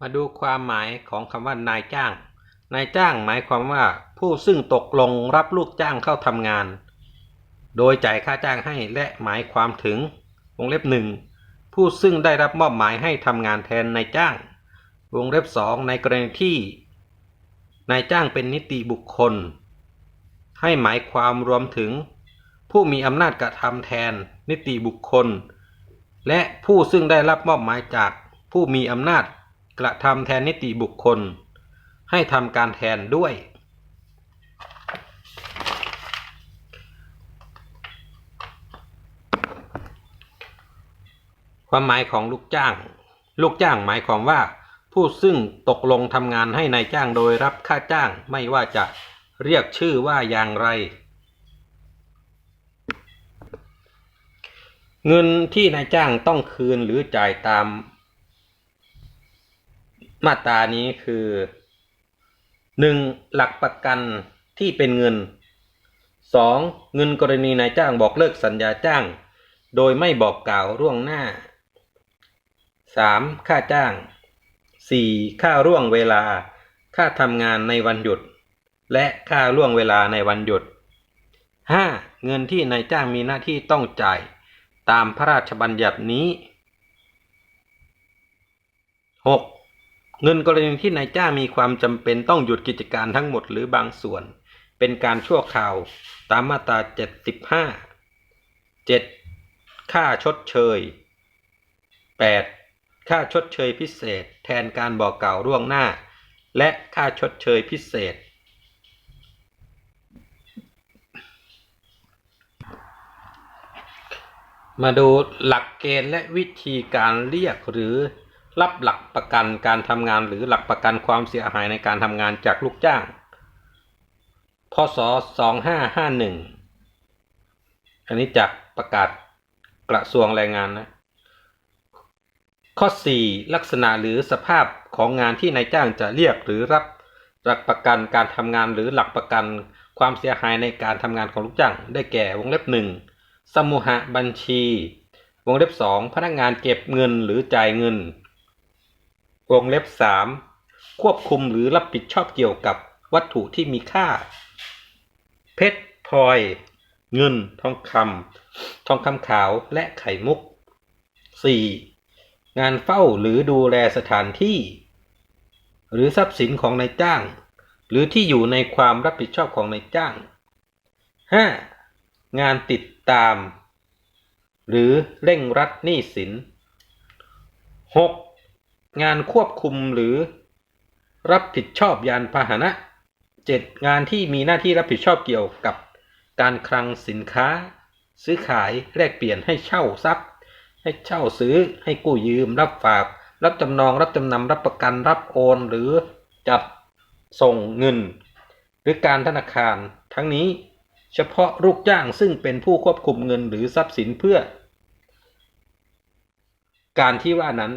มาดูความหมายของคำว่านายจ้าง นายจ้างหมายความว่าผู้ซึ่งตกลงรับลูกจ้างเข้าทำงาน โดยจ่ายค่าจ้างให้และหมายความถึงวงเล็บหนึ่งผู้ซึ่งได้รับมอบหมายให้ทำงานแทนนายจ้าง วงเล็บสองในกรณีที่นายจ้างเป็นนิติบุคคล ให้หมายความรวมถึง ผู้มีอำนาจกระทำแทนนิติบุคคล และผู้ซึ่งได้รับมอบหมายจากผู้มีอำนาจ กระทำแทนนิติบุคคล ให้ทำการแทนด้วย ความหมายของลูกจ้าง ลูกจ้างหมายความว่าผู้ซึ่งตกลงทำงานให้ในายจ้างโดยรับค่าจ้างไม่ว่าจะเรียกชื่อว่าอย่างไร เงินที่นายจ้างต้องคืนหรือจ่ายตาม มาตรานี้คือ 1. หลักประกันที่เป็นเงิน 2. เงินกรณีนายจ้างบอกเลิกสัญญาจ้าง โดยไม่บอกกล่าวล่วงหน้า 3. ค่าจ้าง 4. ค่าร่วงเวลา ค่าทำงานในวันหยุด และค่าร่วงเวลาในวันหยุด 5. เงินที่นายจ้างมีหน้าที่ต้องจ่าย ตามพระราชบัญญัตินี้ 6. เงินกรณีที่นายจ้างมีความจำเป็นต้องหยุดกิจการทั้งหมดหรือบางส่วน เป็นการชั่วคราวตามมาตรา75 7. ค่าชดเชย 8. ค่าชดเชยพิเศษ แทนการบอกกล่าวล่วงหน้า และค่าชดเชยพิเศษ มาดูหลักเกณฑ์และวิธีการเรียกหรือ รับหลักประกันการทำงานหรือหลักประกันความเสียหายในการทำงานจากลูกจ้าง พศ 2551 อันนี้จากประกาศกระทรวงแรงงานนะ ข้อ 4 ลักษณะหรือสภาพของงานที่นายจ้างจะเรียกหรือรับหลักประกันการทำงานหรือหลักประกันความเสียหายในการทำงานของลูกจ้าง ได้แก่วงเล็บหนึ่งสมุหบัญชี วงเล็บสองพนักงานเก็บเงินหรือจ่ายเงิน วงเล็บสามควบคุมหรือรับผิดชอบเกี่ยวกับวัตถุที่มีค่า เพชรพลอย เงิน ทองคำทองคำขาวและไข่มุก 4. งานเฝ้าหรือดูแลสถานที่ หรือทรัพย์สินของนายจ้าง หรือที่อยู่ในความรับผิดชอบของนายจ้าง 5. งานติดตาม หรือเร่งรัดหนี้สิน 6. งานควบคุมหรือ รับผิดชอบยานพาหนะ 7. งานที่มีหน้าที่รับผิดชอบเกี่ยวกับการคลังสินค้า ซื้อขายแลกเปลี่ยนให้เช่าทรัพย์ ให้เช่าซื้อ ให้กู้ยืม รับฝาก รับจำนอง รับจำนำ รับประกัน รับโอน หรือจัดส่งเงิน หรือการธนาคาร ทั้งนี้เฉพาะลูกจ้างซึ่งเป็นผู้ควบคุมเงินหรือทรัพย์สินเพื่อ การที่ว่านั้น